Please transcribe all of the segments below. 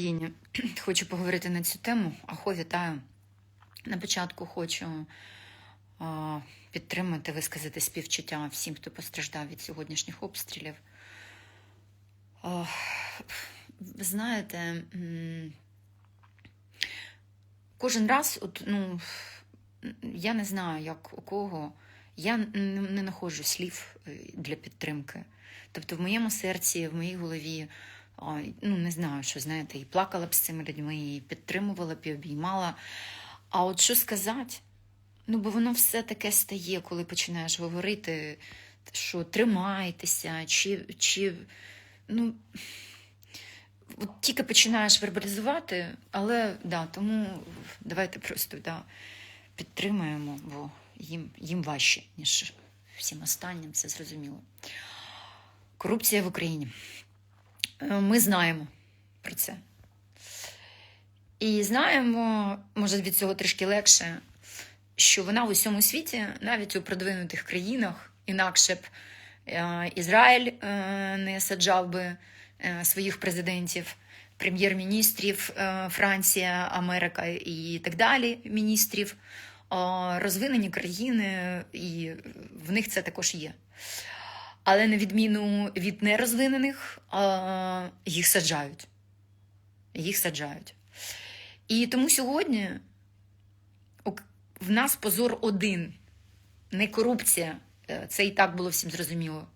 Україні. Хочу поговорити на цю тему. Ахо, вітаю. На початку хочу а, підтримати, висказати співчуття всім, хто постраждав від сьогоднішніх обстрілів. А, ви знаєте, кожен раз, от, ну, я не знаю, як у кого, я не, знаходжу слів е, для підтримки. Тобто в моєму серці, в моїй голові ну, не знаю, що знаєте, і плакала б з цими людьми, і підтримувала б, і обіймала. А от що сказати? Ну, бо воно все таке стає, коли починаєш говорити, що тримайтеся, чи, чи ну, от тільки починаєш вербалізувати, але да, тому давайте просто да, підтримаємо, бо їм, їм важче, ніж всім останнім, це зрозуміло. Корупція в Україні. Е, Ми знаємо про це. І знаємо, може від цього трішки легше, що вона в усьому світі, навіть у продвинутих країнах, інакше б е, Ізраїль е, не саджав би своїх президентів, прем'єр-міністрів Франція, Америка і так далі, міністрів. Розвинені країни, і в них це також є. Але на відміну від нерозвинених, їх саджають. Їх саджають. І тому сьогодні в нас позор один. Не корупція, е, це і так було всім зрозуміло,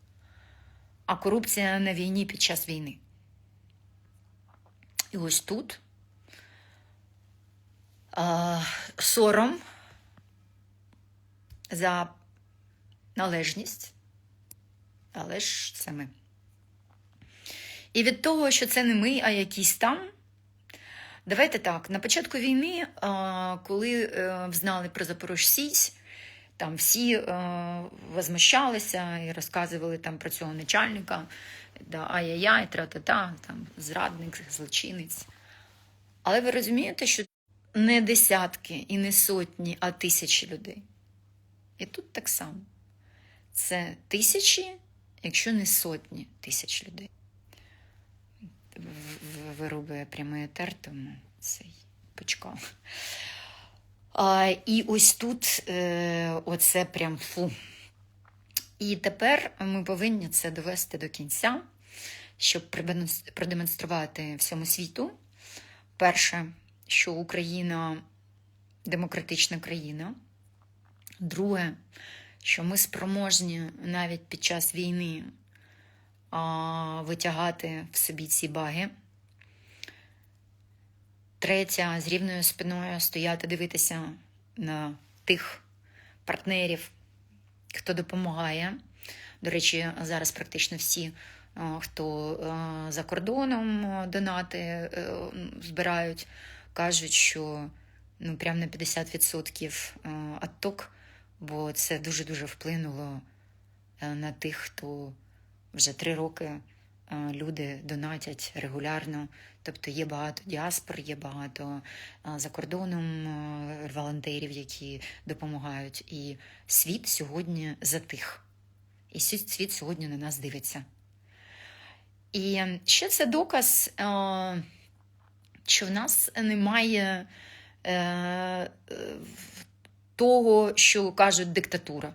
а корупція на війні під час війни. І ось тут сором за належність, але ж це ми. І від того, що це не ми, а якісь там. Давайте так, на початку війни, коли е, взнали про Запорожсісь, там всі е, возмущалися і розказували там про цього начальника, да, ай-яй-яй, тра-та-та, там зрадник, злочинець. Але ви розумієте, що не десятки і не сотні, а тисячі людей. І тут так само. Це тисячі, якщо не сотні тисяч людей. В- в- Вирубує прямий етер, тому цей почекав. А, і ось тут е, оце прям фу. І тепер ми повинні це довести до кінця, щоб продемонструвати всьому світу. Перше, що Україна демократична країна. Друге, що ми спроможні навіть під час війни витягати в собі ці баги. Третє, з рівною спиною стояти, дивитися на тих партнерів, хто допомагає. До речі, зараз практично всі, хто за кордоном донати е, збирають, кажуть, що ну, прямо на 50% а, отток, бо це дуже-дуже вплинуло е, на тих, хто вже три роки е, люди донатять регулярно. Тобто є багато діаспор, є багато е, за кордоном волонтерів, які допомагають. І світ сьогодні затих. І світ сьогодні на нас дивиться. І ще це доказ, що в нас немає того, що кажуть диктатура.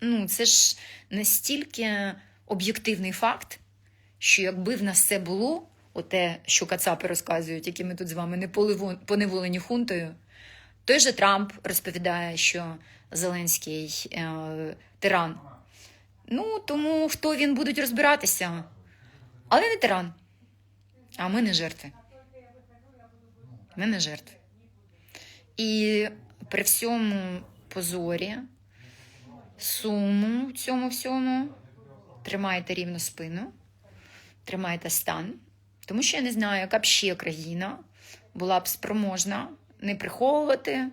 Ну, це ж настільки об'єктивний факт, що якби в нас це було, оте, що Кацапи розказують, які ми тут з вами не поневолені хунтою, той же Трамп розповідає, що Зеленський е, тиран. Ну, тому хто він будуть розбиратися, але не тиран. А ми не жертви. Ми не жертви. І при всьому позорі, суму цьому всьому, тримайте рівно спину, тримайте стан. Тому що я не знаю, яка б ще країна була б спроможна не приховувати,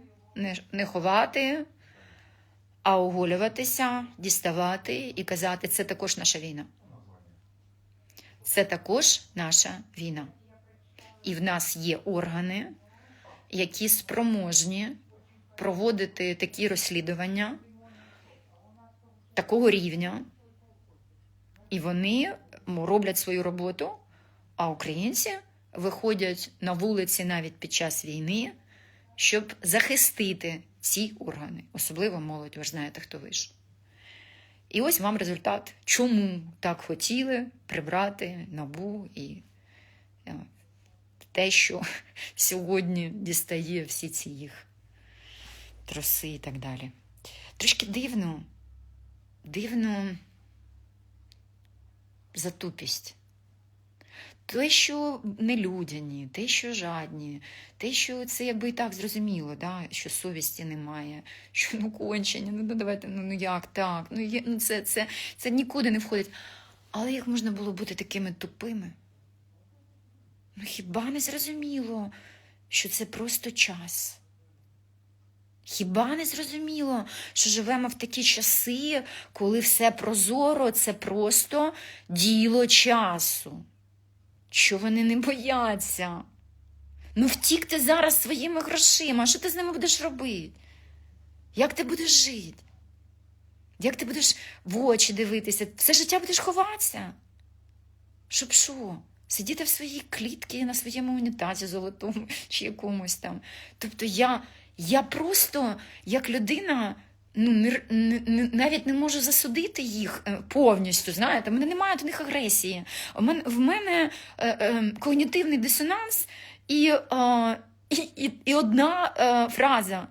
не ховати, а оголюватися, діставати і казати, це також наша війна. Це також наша війна. І в нас є органи, які спроможні проводити такі розслідування такого рівня, і вони роблять свою роботу, а українці виходять на вулиці навіть під час війни, щоб захистити ці органи, особливо молодь, ви ж знаєте, хто вийшов. І ось вам результат, чому так хотіли прибрати набу і е, те, що сьогодні дістає всі ці їх троси і так далі. Трошки дивно, дивно за тупість. Те, що нелюдяні, те, що жадні, те, що це якби і так зрозуміло, да? що совісті немає, що ну кончені, ну давайте, ну, ну як так, ну, є, ну це, це, це нікуди не входить. Але як можна було бути такими тупими? Ну хіба не зрозуміло, що це просто час? Хіба не зрозуміло, що живемо в такі часи, коли все прозоро, це просто діло часу? Що вони не бояться? Ну, втік ти зараз своїми грошима. Що ти з ними будеш робити? Як ти будеш жити? Як ти будеш в очі дивитися? Все життя будеш ховатися? Щоб що? Сидіти в своїй клітці на своєму унітазі золотому чи якомусь там. Тобто я, я просто, як людина, ну, не, не, не, навіть не можу засудити їх е, повністю. Знаєте, в мене немає до них агресії. У мене, в мене е, е, когнітивний дисонанс і, е, і, і, одна е, фраза: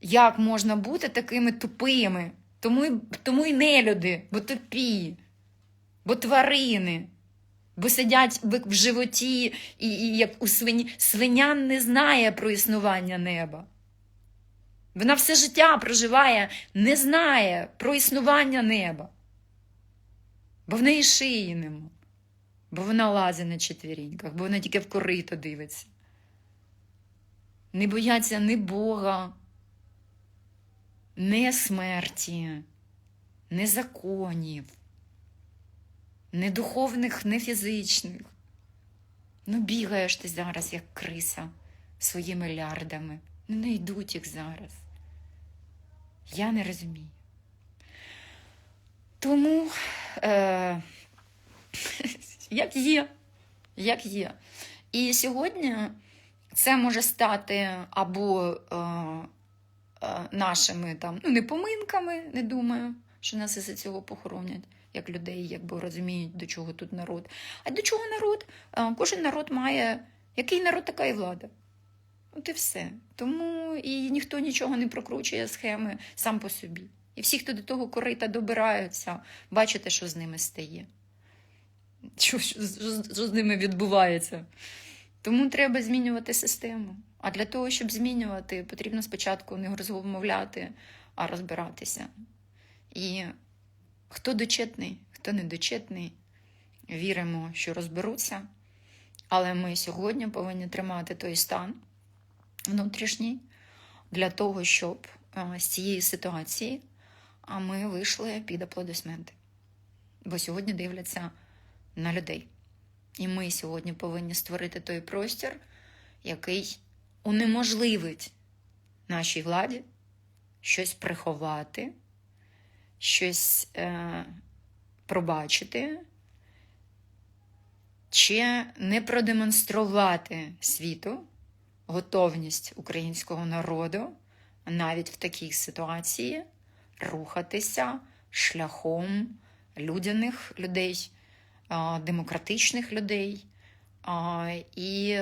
як можна бути такими тупими? Тому, й- тому й нелюди, бо тупі, бо тварини. Бо сидять в в животі, і, і як у свині. Свиня не знає про існування неба. Вона все життя проживає, не знає про існування неба. Бо в неї шиї нема. Бо вона лазить на четвіріньках, бо вона тільки в корито дивиться. Не бояться ні Бога, ні смерті, ні законів, ні духовних, ні фізичних. Ну, бігаєш ти зараз, як криса, своїми лярдами. Не йдуть їх зараз. Я не розумію. Тому, е, як є, як є. І сьогодні це може стати або е, е, нашими там, ну, не поминками, не думаю, що нас із-за цього похоронять, як людей, якби розуміють, до чого тут народ. А до чого народ? Е, кожен народ має, який народ, така і влада. От і все. Тому і ніхто нічого не прокручує схеми сам по собі. І всі, хто до того корита добираються, бачите, що з ними стає. Що, що, що, з ними відбувається. Тому треба змінювати систему. А для того, щоб змінювати, потрібно спочатку не розмовляти, а розбиратися. І хто дочетний, хто недочетний, віримо, що розберуться. Але ми сьогодні повинні тримати той стан внутрішній для того, щоб е, з цієї ситуації ми вийшли під аплодисменти. Бо сьогодні дивляться на людей. І ми сьогодні повинні створити той простір, який унеможливить нашій владі щось приховати, щось е, пробачити, чи не продемонструвати світу готовність українського народу навіть в такій ситуації рухатися шляхом людяних людей, демократичних людей і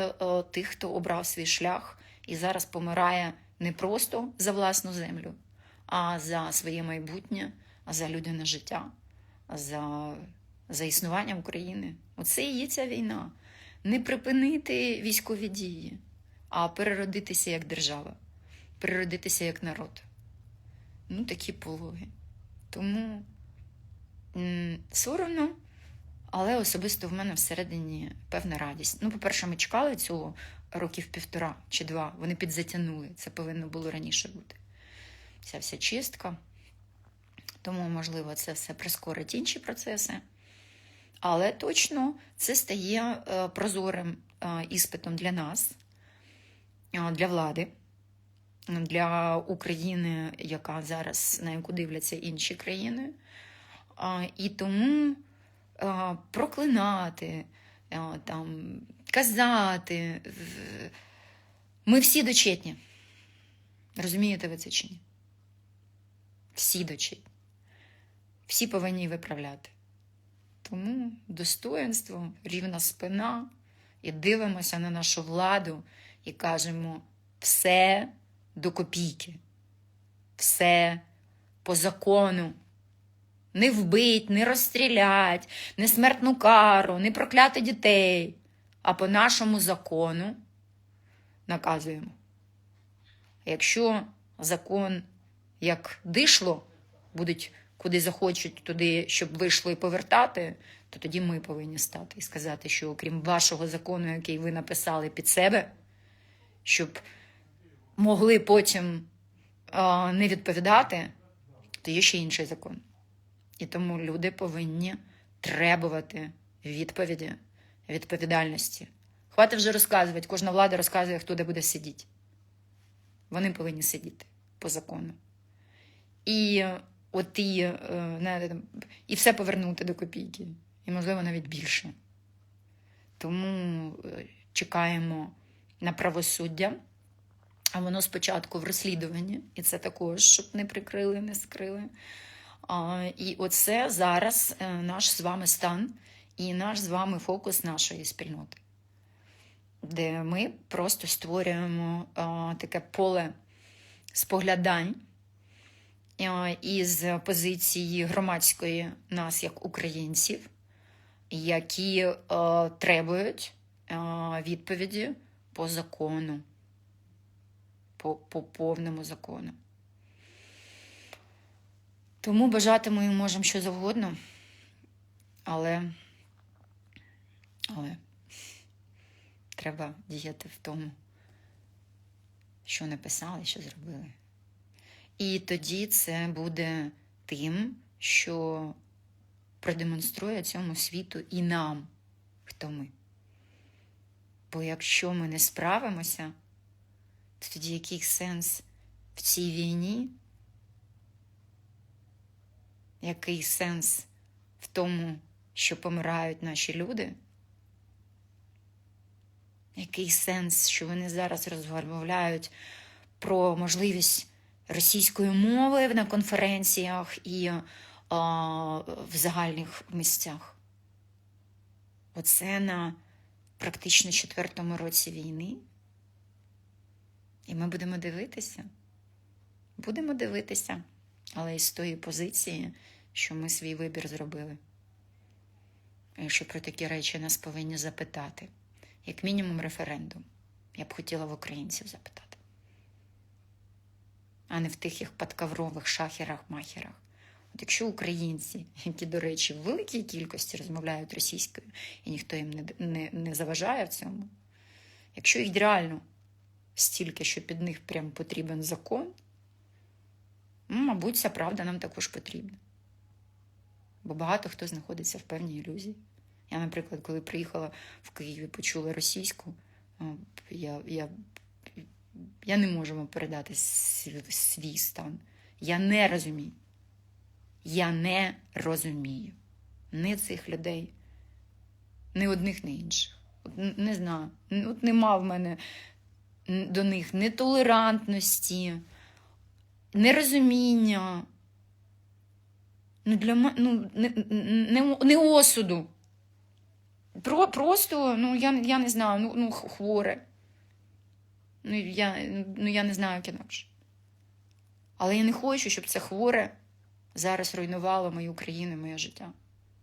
тих, хто обрав свій шлях і зараз помирає не просто за власну землю, а за своє майбутнє, за людяне життя, за, за існування України. Оце і є ця війна. Не припинити військові дії, а переродитися як держава, переродитися як народ. Ну, такі пологи. Тому м, соромно, але особисто в мене всередині певна радість. Ну, по-перше, ми чекали цього років півтора чи два. Вони підзатягнули. Це повинно було раніше бути. Ця вся чистка. Тому, можливо, це все прискорить інші процеси. Але точно це стає е, прозорим е, іспитом для нас, для влади для України, яка зараз на яку дивляться інші країни. І тому проклинати там казати. Ми всі дочетні. Розумієте ви це чи ні? Всі дочетні. Всі повинні виправляти. Тому достоинство, рівна спина, і дивимося на нашу владу і кажемо все до копійки, все по закону. Не вбить, не розстрілять, не смертну кару, не прокляти дітей, а по нашому закону наказуємо. Якщо закон як дишло, будуть куди захочуть, туди, щоб вийшло і повертати, то тоді ми повинні стати і сказати, що окрім вашого закону, який ви написали під себе, щоб могли потім а, не відповідати, то є ще інший закон. І тому люди повинні требувати відповіді, відповідальності. Хватить вже розказувати, кожна влада розказує, хто де буде сидіти. Вони повинні сидіти по закону. І от і, е, і все повернути до копійки. І, можливо, навіть більше. Тому е, чекаємо на правосуддя. А воно спочатку в розслідуванні, і це також, щоб не прикрили, не скрили. І оце зараз е, наш з вами стан і наш з вами фокус нашої спільноти, де ми просто створюємо таке поле споглядань із позиції громадської нас як українців, які а, требують а, відповіді по закону, по, по повному закону. Тому бажати ми можемо що завгодно, але, але треба діяти в тому, що написали, що зробили. І тоді це буде тим, що продемонструє цьому світу і нам, хто ми. Бо якщо ми не справимося, то тоді який сенс в цій війні? Який сенс в тому, що помирають наші люди? Який сенс, що вони зараз розмовляють про можливість російської мови на конференціях і а, в загальних місцях? Оце на практично четвертому році війни. І ми будемо дивитися. Будемо дивитися, але із тої позиції, що ми свій вибір зробили. І що про такі речі нас повинні запитати. Як мінімум, референдум. Я б хотіла в українців запитати. А не в тих їх подкаврових шахерах-махерах. Якщо українці, які, до речі, в великій кількості розмовляють російською, і ніхто їм не, не, не заважає в цьому, якщо їх реально стільки, що під них прям потрібен закон, ну, мабуть, ця правда нам також потрібна. Бо багато хто знаходиться в певній ілюзії. Я, наприклад, коли приїхала в Київ і почула російську, я я, я не можу вам передати свій стан. Я не розумію. Я не розумію ні цих людей, ні одних, ні інших. Не знаю. От нема в мене до них нетолерантності, нерозуміння. Ну, для ну, не, не, не осуду. Про, Просто, ну, я я не знаю, ну, ну хворе. Ну я, ну, я не знаю, як інакше. Але я не хочу, щоб це хворе зараз руйнувало мою країну, моє життя.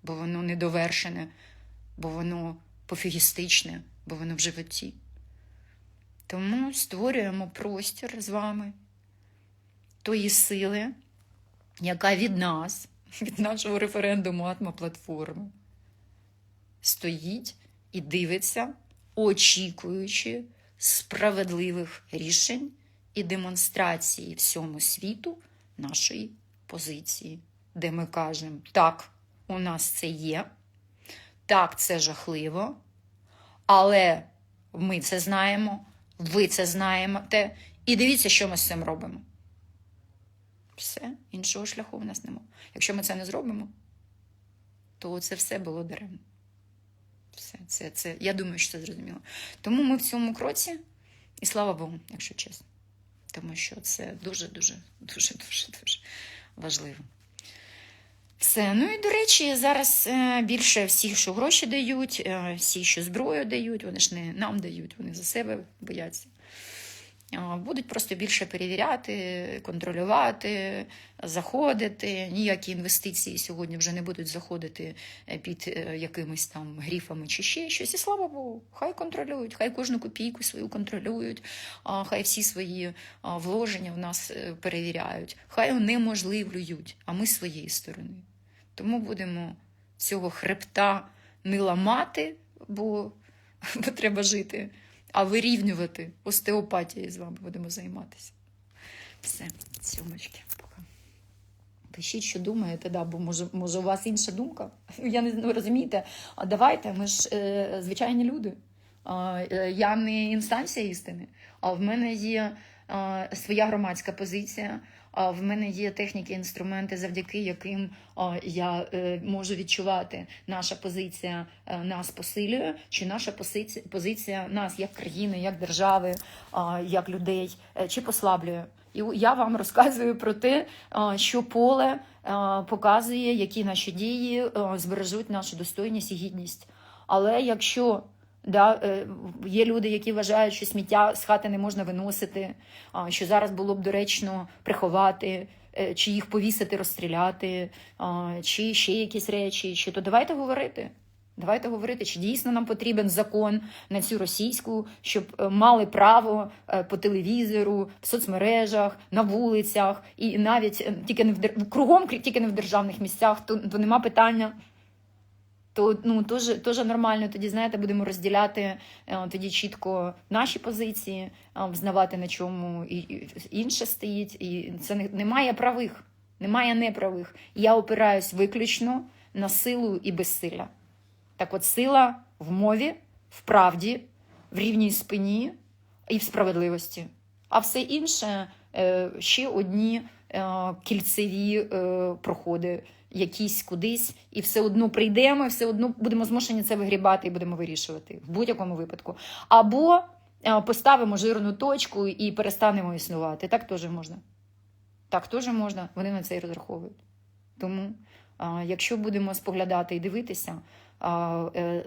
Бо воно недовершене, бо воно пофігістичне, бо воно в животі. Тому створюємо простір з вами тої сили, яка від нас, від нашого референдуму Атма-платформи, стоїть і дивиться, очікуючи справедливих рішень і демонстрації всьому світу нашої позиції, де ми кажемо, так, у нас це є, так, це жахливо, але ми це знаємо. Ви це знаєте. І дивіться, що ми з цим робимо. Все, іншого шляху в нас немає. Якщо ми це не зробимо, то це все було даремно. Все, це, це, я думаю, що це зрозуміло. Тому ми в цьому кроці, і слава Богу, якщо чесно. Тому що це дуже, дуже, дуже, дуже, дуже важливо. Все. Ну і до речі, зараз е, більше всі, що гроші дають, е, всі, що зброю дають, вони ж не нам дають, вони за себе бояться. Будуть просто більше перевіряти, контролювати, заходити. Ніякі інвестиції сьогодні вже не будуть заходити е, під е, якимись там гріфами чи ще щось. І слава Богу, хай контролюють, хай кожну копійку свою контролюють, хай всі свої вложення в нас е, перевіряють, хай унеможливлюють, а ми своєї сторони. Тому будемо цього хребта не ламати, бо, бо треба жити, а вирівнювати. Остеопатією з вами будемо займатися. Все, сьомочки. Пишіть, що думаєте, да, бо може, може у вас інша думка. Я не ну, розумієте. А давайте, ми ж е, звичайні люди. Е, я не інстанція істини, а в мене є е, своя громадська позиція. А в мене є техніки, інструменти, завдяки яким я е, можу відчувати, наша позиція е, нас посилює, чи наша позиція, позиція нас як країни, як держави, як людей, е, чи послаблює. І я вам розказую про те, що поле показує, які наші дії збережуть нашу достойність і гідність. Але якщо Да, е, є люди, які вважають, що сміття з хати не можна виносити, що зараз було б доречно приховати, е, чи їх повісити, розстріляти, чи ще якісь речі. Чи то давайте говорити. Давайте говорити, чи дійсно нам потрібен закон на цю російську, щоб е, мали право по телевізору, в соцмережах, на вулицях, і навіть тільки не в кругом, тільки не в державних місцях, то, то нема питання то ну теж, теж нормально. Тоді знаєте, будемо розділяти е, тоді чітко наші позиції, е, взнавати на чому і, інше стоїть. І це не, немає правих, немає неправих. Я опираюсь виключно на силу і безсилля. Так от сила в мові, в правді, в рівній спині і в справедливості. А все інше ще одні е, кільцеві е, проходи, якісь кудись, і все одно прийдемо, і все одно будемо змушені це вигрібати і будемо вирішувати в будь-якому випадку. Або е, поставимо жирну точку і перестанемо існувати. Так теж можна. Так теж можна, вони на це і розраховують. Тому, якщо будемо споглядати і дивитися е,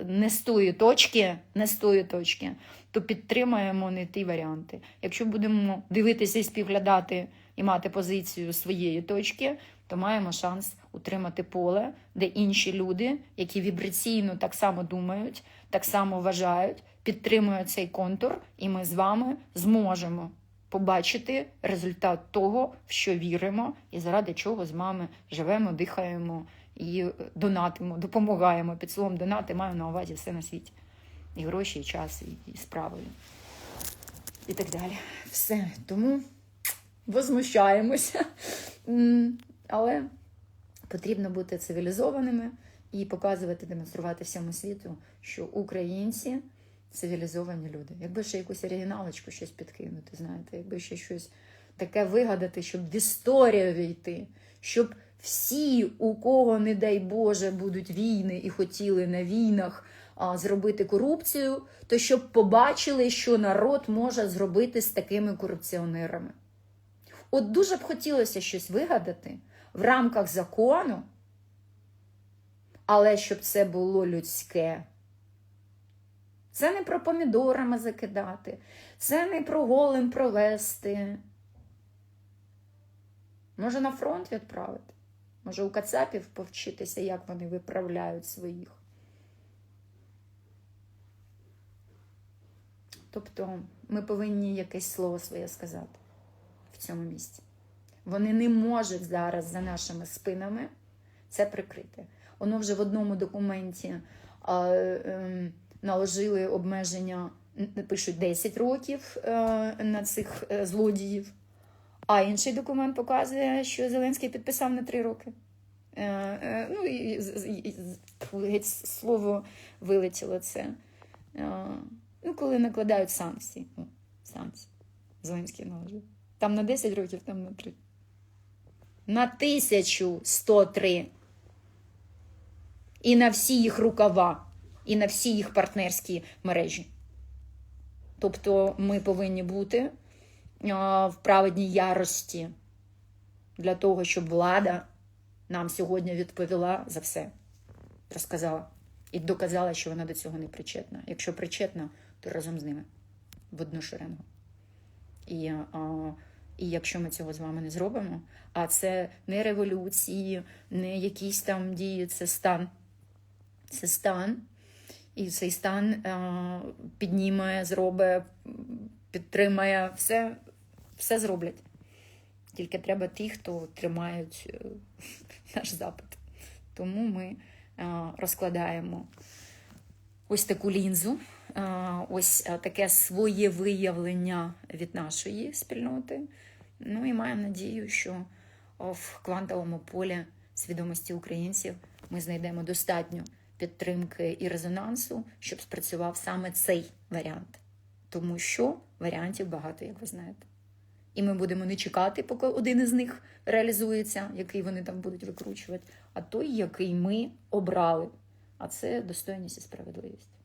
не з тої точки, не з тої точки, то підтримаємо не ті варіанти. Якщо будемо дивитися і споглядати і мати позицію своєї точки, то маємо шанс утримати поле, де інші люди, які вібраційно так само думають, так само вважають, підтримують цей контур, і ми з вами зможемо побачити результат того, в що віримо, і заради чого з вами живемо, дихаємо і е, донатимо, допомагаємо. Під словом донати маю на увазі все на світі. І гроші, і час, і, і справи. І так далі. Все. Тому возмущаємося. Але потрібно бути цивілізованими і показувати, демонструвати всьому світу, що українці цивілізовані люди. Якби ще якусь оригіналочку щось підкинути, знаєте, якби ще щось таке вигадати, щоб в історію війти, щоб всі, у кого, не дай Боже, будуть війни і хотіли на війнах а, зробити корупцію, то щоб побачили, що народ може зробити з такими корупціонерами. От дуже б хотілося щось вигадати в рамках закону, але щоб це було людське. Це не про помідорами закидати, це не про голим провести. Може, на фронт відправити? Може, у кацапів повчитися, як вони виправляють своїх. Тобто ми повинні якесь слово своє сказати в цьому місці. Вони не можуть зараз за нашими спинами це прикрити. Воно вже в одному документі а, ем, наложили обмеження, пишуть 10 років е, на цих е, злодіїв, а інший документ показує, що Зеленський підписав на 3 роки. Е, е, ну, і, слово вилетіло це. Е, ну, коли накладають санкції. О, санкції. Зеленський наложив. Там на 10 років, там на 3. На 1103. І на всі їх рукава. і на всі їх партнерські мережі. Тобто ми повинні бути в праведній ярості для того, щоб влада нам сьогодні відповіла за все, розказала і доказала, що вона до цього не причетна. Якщо причетна, то разом з ними в одну шеренгу. І, а, і якщо ми цього з вами не зробимо, а це не революції, не якісь там дії, це стан. Це стан. І цей стан а, підніме, зробить, підтримає, все, все зроблять. Тільки треба ті, хто тримають е, наш запит. Тому ми розкладаємо ось таку лінзу, ось таке своє виявлення від нашої спільноти. Ну і маємо надію, що в квантовому полі свідомості українців ми знайдемо достатньо підтримки і резонансу, щоб спрацював саме цей варіант. Тому що варіантів багато, як ви знаєте. І ми будемо не чекати, поки один із них реалізується, який вони там будуть викручувати, а той, який ми обрали. А це достойність і справедливість.